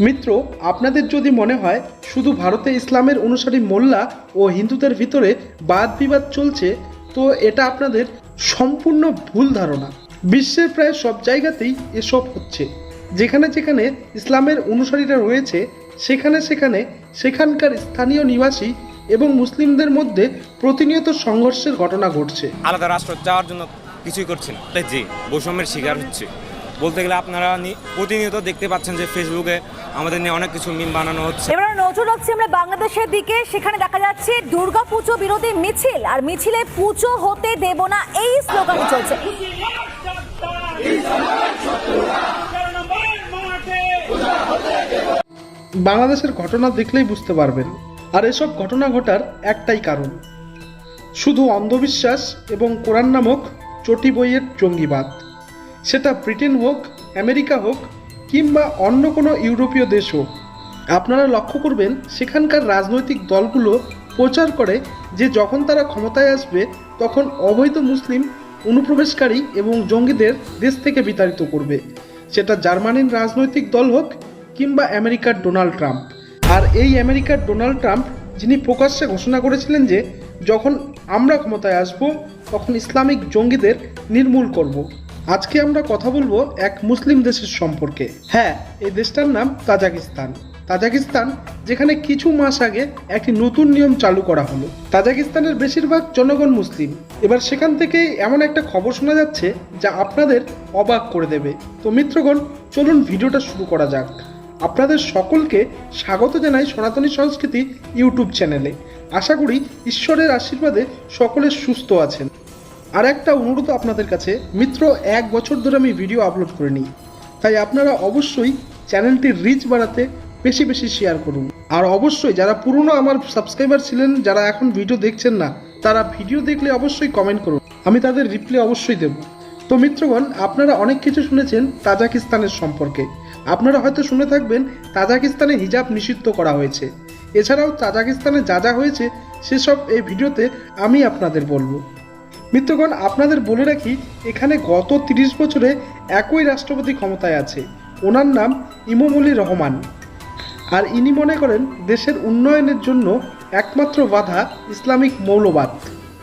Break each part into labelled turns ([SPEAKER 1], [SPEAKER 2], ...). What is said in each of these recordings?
[SPEAKER 1] মিত্র আপনাদের যদি মনে হয় শুধু ভারতে ইসলামের অনুসারী মোল্লা ও হিন্দুদের ভিতরে বাদ বিবাদ চলছে তো এটা আপনাদের সম্পূর্ণ ভুল ধারণা। বিশ্বের প্রায় সব জায়গাতেই এসব হচ্ছে। যেখানে যেখানে ইসলামের অনুসারীরা রয়েছে সেখানে সেখানে সেখানকার স্থানীয় নিবাসী এবং মুসলিমদের মধ্যে প্রতিনিয়ত সংঘর্ষের ঘটনা ঘটছে।
[SPEAKER 2] আলাদা রাষ্ট্র চাওয়ার জন্য কিছুই করছে না। তাই যে বৈষম্যের শিকার হচ্ছে। বলতে গেলে আপনারা প্রতিনিয়ত দেখতে পাচ্ছেন যে ফেসবুকে আমাদের নিয়ে অনেক কিছু মিম বানানো হচ্ছে।
[SPEAKER 3] এবার আমরা নজর রাখছি আমরা বাংলাদেশের দিকে। সেখানে দেখা যাচ্ছে দুর্গা পুজো বিরোধী মিছিল। আর মিছিলে পুজো হতে দেব না এই স্লোগান চলছে।
[SPEAKER 1] বাংলাদেশের ঘটনা দেখলেই বুঝতে পারবেন আর এসব ঘটনা ঘটার একটাই কারণ। শুধু অন্ধবিশ্বাস এবং কোরআন নামক চটি বইয়ের জঙ্গিবাদ। সেটা ব্রিটেন হোক, আমেরিকা হোক, কিংবা অন্য কোনো ইউরোপীয় দেশ হোক। আপনারা লক্ষ্য করবেন, সেখানকার রাজনৈতিক দলগুলো প্রচার করে যে যখন তারা ক্ষমতায় আসবে, তখন অবৈধ মুসলিম, অনুপ্রবেশকারী এবং জঙ্গিদের দেশ থেকে বিতাড়িত করবে। সেটা জার্মানির রাজনৈতিক দল হোক, কিংবা আমেরিকার ডোনাল্ড ট্রাম্প। আর এই আমেরিকার ডোনাল্ড ট্রাম্প, যিনি প্রকাশ্যে ঘোষণা করেছিলেন যে, যখন আমরা ক্ষমতায় আসব, তখন ইসলামিক জঙ্গিদের নির্মূল করব। আজকে আমরা কথা বলব এক মুসলিম দেশের সম্পর্কে। হ্যাঁ এই দেশটার নাম তাজাকিস্তান। তাজাকিস্তান, যেখানে কিছু মাস আগে একটি নতুন নিয়ম চালু করা হলো। তাজাকিস্তানের বেশিরভাগ জনগণ মুসলিম। এবার সেখান থেকে এমন একটা খবর শোনা যাচ্ছে, যা আপনাদের অবাক করে দেবে। তো মিত্রগণ, চলুন ভিডিওটা শুরু করা যাক। আপনাদের সকলকে স্বাগত জানাই সনাতনী সংস্কৃতি ইউটিউব চ্যানেলে। আশা করি ঈশ্বরের আশীর্বাদে সকলে সুস্থ আছেন। আর একটা অনুরোধ আপনাদের কাছে। মিত্র, এক বছর ধরে আমি ভিডিও আপলোড করে নিই তাই আপনারা অবশ্যই চ্যানেলটির রিচ বাড়াতে বেশি বেশি শেয়ার করুন। আর অবশ্যই যারা পুরনো আমার সাবস্ক্রাইবার ছিলেন, যারা এখন ভিডিও দেখছেন না, তারা ভিডিও দেখলে অবশ্যই কমেন্ট করুন। আমি তাদের রিপ্লাই অবশ্যই দেব। তো মিত্রগণ, আপনারা অনেক কিছু শুনেছেন তাজাকিস্তানের সম্পর্কে। আপনারা হয়তো শুনে থাকবেন, তাজাকিস্তানে হিজাব নিষিদ্ধ করা হয়েছে। এছাড়াও তাজাকিস্তানে যা যা হয়েছে, সেসব এই ভিডিওতে আমি আপনাদের বলব। মিত্রগণ, আপনাদের বলে রাখি, এখানে গত তিরিশ বছরে একই রাষ্ট্রপতি ক্ষমতায় আছে। ওনার নাম ইমামুলি রহমান। আর ইনি মনে করেন, দেশের উন্নয়নের জন্য একমাত্র বাধা ইসলামিক মৌলবাদ।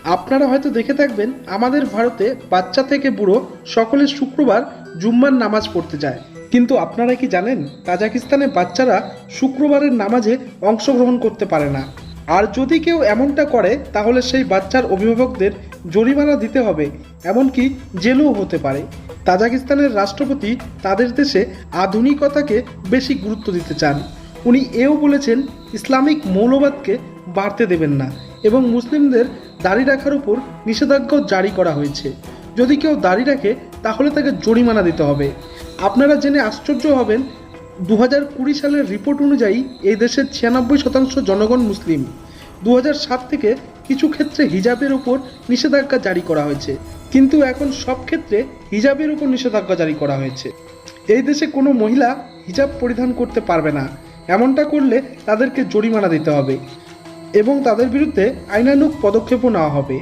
[SPEAKER 1] আপনারা হয়তো দেখে থাকবেন, আমাদের ভারতে বাচ্চা থেকে বুড়ো সকলে শুক্রবার জুম্মার নামাজ পড়তে যায়। কিন্তু আপনারা কি জানেন, তাজাকিস্তানে বাচ্চারা শুক্রবারের নামাজে অংশগ্রহণ করতে পারে না। আর যদি কেউ এমনটা করে, তাহলে সেই বাচ্চার অভিভাবকদের জরিমানা দিতে হবে, এমনকি জেলও হতে পারে। তাজাকিস্তানের রাষ্ট্রপতি তাদের দেশে আধুনিকতাকে বেশি গুরুত্ব দিতে চান। উনি এও বলেছেন, ইসলামিক মৌলবাদকে বাড়তে দেবেন না এবং মুসলিমদের দাড়ি রাখার উপর নিষেধাজ্ঞা জারি করা হয়েছে। যদি কেউ দাড়ি রাখে, তাহলে তাকে জরিমানা দিতে হবে। আপনারা জেনে আশ্চর্য হবেন দু কুড়ি সালের রিপোর্ট অনুযায়ী এই দেশের ছিয়ানব্বই শতাংশ জনগণ মুসলিম। দু সাত থেকে কিছু ক্ষেত্রে হিজাবের উপর নিষেধাজ্ঞা জারি করা হয়েছে, কিন্তু এখন সব ক্ষেত্রে হিজাবের উপর নিষেধাজ্ঞা জারি করা হয়েছে। এই দেশে কোনো মহিলা হিজাব পরিধান করতে পারবে না, এমনটা করলে তাদেরকে জরিমানা দিতে হবে এবং তাদের বিরুদ্ধে আইনানুক পদক্ষেপও নেওয়া হবে।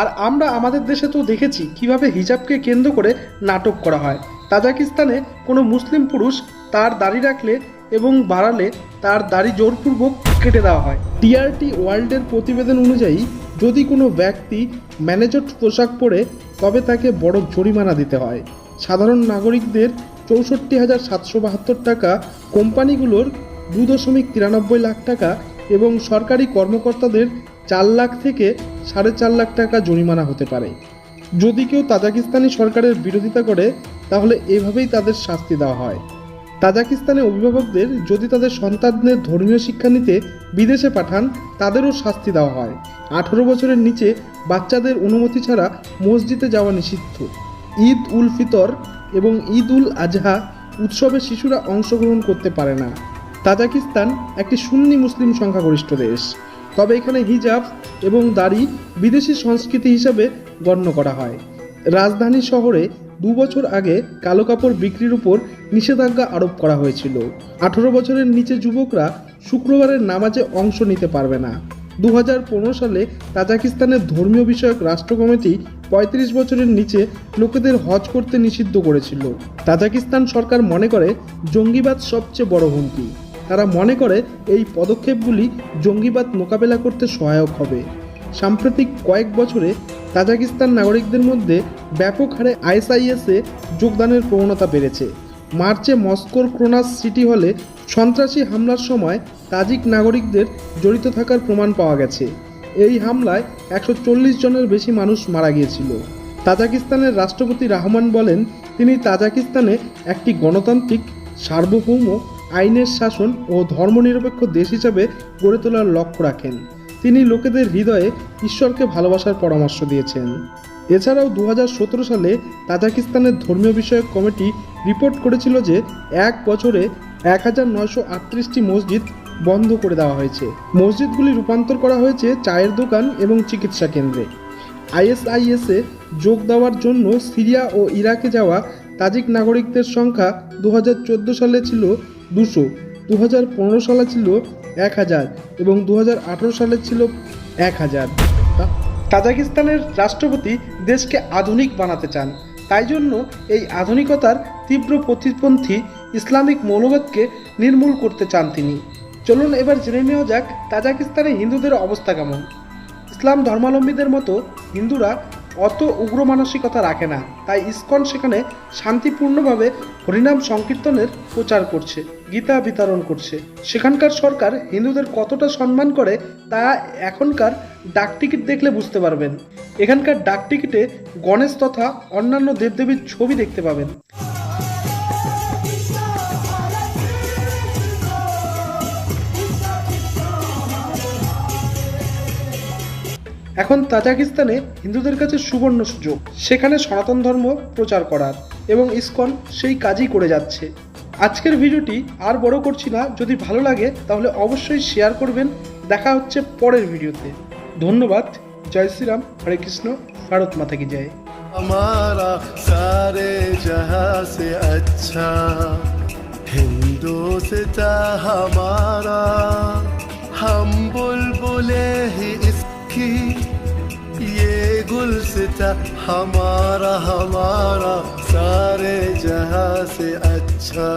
[SPEAKER 1] আর আমরা আমাদের দেশে তো দেখেছি কীভাবে হিজাবকে কেন্দ্র করে নাটক করা হয়। তাজাকিস্তানে কোনো মুসলিম পুরুষ তার দাড়ি রাখলে এবং বাড়ালে তার দাড়ি জোরপূর্বক কেটে দেওয়া হয়। টিআরটি ওয়ার্ল্ডের প্রতিবেদন অনুযায়ী, যদি কোনো ব্যক্তি ম্যানেজার পোশাক পরে, তবে তাকে বড় জরিমানা দিতে হয়। সাধারণ নাগরিকদের চৌষট্টি হাজার সাতশো বাহাত্তর টাকা, কোম্পানিগুলোর দু দশমিক তিরানব্বই লাখ টাকা এবং সরকারি কর্মকর্তাদের চার লাখ থেকে সাড়ে চার লাখ টাকা জরিমানা হতে পারে। যদি কেউ তাজাকিস্তানি সরকারের বিরোধিতা করে, তাহলে এভাবেই তাদের শাস্তি দেওয়া হয়। তাজাকিস্তানে অভিভাবকদের যদি তাদের সন্তানদের ধর্মীয় শিক্ষা নিতে বিদেশে পাঠান, তাদেরও শাস্তি দেওয়া হয়। আঠারো বছরের নিচে বাচ্চাদের অনুমতি ছাড়া মসজিদে যাওয়া নিষিদ্ধ। ঈদ উল ফিতর এবং ঈদ উল আজহা উৎসবে শিশুরা অংশগ্রহণ করতে পারে না। তাজাকিস্তান একটি সুন্নি মুসলিম সংখ্যাগরিষ্ঠ দেশ। তবে এখানে হিজাব এবং দাড়ি বিদেশি সংস্কৃতি হিসাবে গণ্য করা হয়। রাজধানী শহরে দু বছর আগে কালো কাপড় বিক্রির উপর নিষেধাজ্ঞা আরোপ করা হয়েছিল। আঠারো বছরের নিচে যুবকরা শুক্রবারের নামাজে অংশ নিতে পারবে না। দু হাজার পনেরো সালে তাজাকিস্তানের ধর্মীয় বিষয়ক রাষ্ট্র কমিটি পঁয়ত্রিশ বছরের নিচে লোকেদের হজ করতে নিষিদ্ধ করেছিল। তাজাকিস্তান সরকার মনে করে জঙ্গিবাদ সবচেয়ে বড় হুমকি। তারা মনে করে এই পদক্ষেপগুলি জঙ্গিবাদ মোকাবেলা করতে সহায়ক হবে। সাম্প্রতিক কয়েক বছরে তাজাকিস্তান নাগরিকদের মধ্যে ব্যাপক হারে আইএসআইএসে যোগদানের প্রবণতা বেড়েছে। মার্চে মস্কোর ক্রোনাস সিটি হলে সন্ত্রাসী হামলার সময় তাজিক নাগরিকদের জড়িত থাকার প্রমাণ পাওয়া গেছে। এই হামলায় একশো চল্লিশ জনের বেশি মানুষ মারা গিয়েছিল। তাজাকিস্তানের রাষ্ট্রপতি রহমান বলেন, তিনি তাজাকিস্তানে একটি গণতান্ত্রিক, সার্বভৌম আইনের শাসন ও ধর্মনিরপেক্ষ দেশ হিসাবে গড়ে তোলার লক্ষ্য রাখেন। তিনি লোকেদের হৃদয়ে ঈশ্বরকে ভালোবাসার পরামর্শ দিয়েছেন। এছাড়াও দু হাজার সতেরো সালে তাজাকিস্তানের ধর্মীয় বিষয়ক কমিটি রিপোর্ট করেছিল যে এক বছরে এক হাজার নয়শো আটত্রিশটি মসজিদ বন্ধ করে দেওয়া হয়েছে। মসজিদগুলি রূপান্তর করা হয়েছে চায়ের দোকান এবং চিকিৎসা কেন্দ্রে। আইএসআইএসে যোগ দেওয়ার জন্য সিরিয়া ও ইরাকে যাওয়া তাজিক নাগরিকদের সংখ্যা দু হাজার চোদ্দ সালে ছিল দুশো। দু হাজার পনেরো সালে ছিল এক হাজার এবং দু হাজার আঠেরো সালে ছিল এক হাজার। কাজাকিস্তানের রাষ্ট্রপতি দেশকে আধুনিক বানাতে চান। তাই জন্য এই আধুনিকতার তীব্র প্রতিপন্থী ইসলামিক মৌলবাদকে নির্মূল করতে চান তিনি। চলুন এবার জেনে নেওয়া যাক তাজাকিস্তানে হিন্দুদের অবস্থা কেমন। ইসলাম ধর্মাবলম্বীদের মতো হিন্দুরা অত উগ্র মানসিকতা রাখে না। তাই ইসকন সেখানে শান্তিপূর্ণভাবে হরিনাম সংকীর্তনের প্রচার করছে। গীতা বিতরণ করছে। সেখানকার সরকার হিন্দুদের কতটা সম্মান করে তা এখনকার ডাকটিকিট দেখলে বুঝতে পারবেন। এখানকার ডাকটিকিটে গণেশ তথা অন্যান্য দেবদেবীর ছবি দেখতে পাবেন। এখন তাজাকিস্তানে হিন্দুদের কাছে সুবর্ণ সুযোগ। সেখানে সনাতন ধর্ম প্রচার করার এবং ইসকন সেই কাজই করে যাচ্ছে। আজকের ভিডিওটি আর বড় করছি না যদি ভালো লাগে তাহলে অবশ্যই শেয়ার করবেন দেখা হচ্ছে পরের ভিডিওতে ধন্যবাদ জয় শ্রীরাম হরে কৃষ্ণ ভারত মাতা কি জয়
[SPEAKER 4] हमारा सारे जहां से अच्छा हिंदुस्ता हमारा हम बुलबुले ही इसकी ये गुलसिता, हमारा हमारा, सारे जहाँ से अच्छा।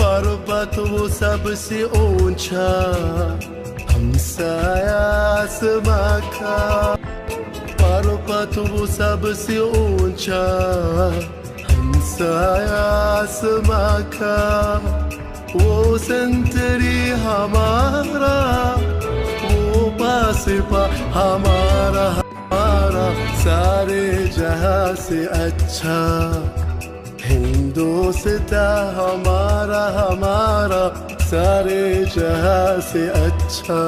[SPEAKER 4] पर्वत वो सबसे ऊँचा हमसाया आसमां का। पर्वत वो सबसे ऊँचा हमसाया आसमां वो सेंचुरी हमारा, वो पास पा हमारा हमारा सारे जहाँ से अच्छा। हिंदुस्ता हमारा हमारा सारे जहाँ से अच्छा।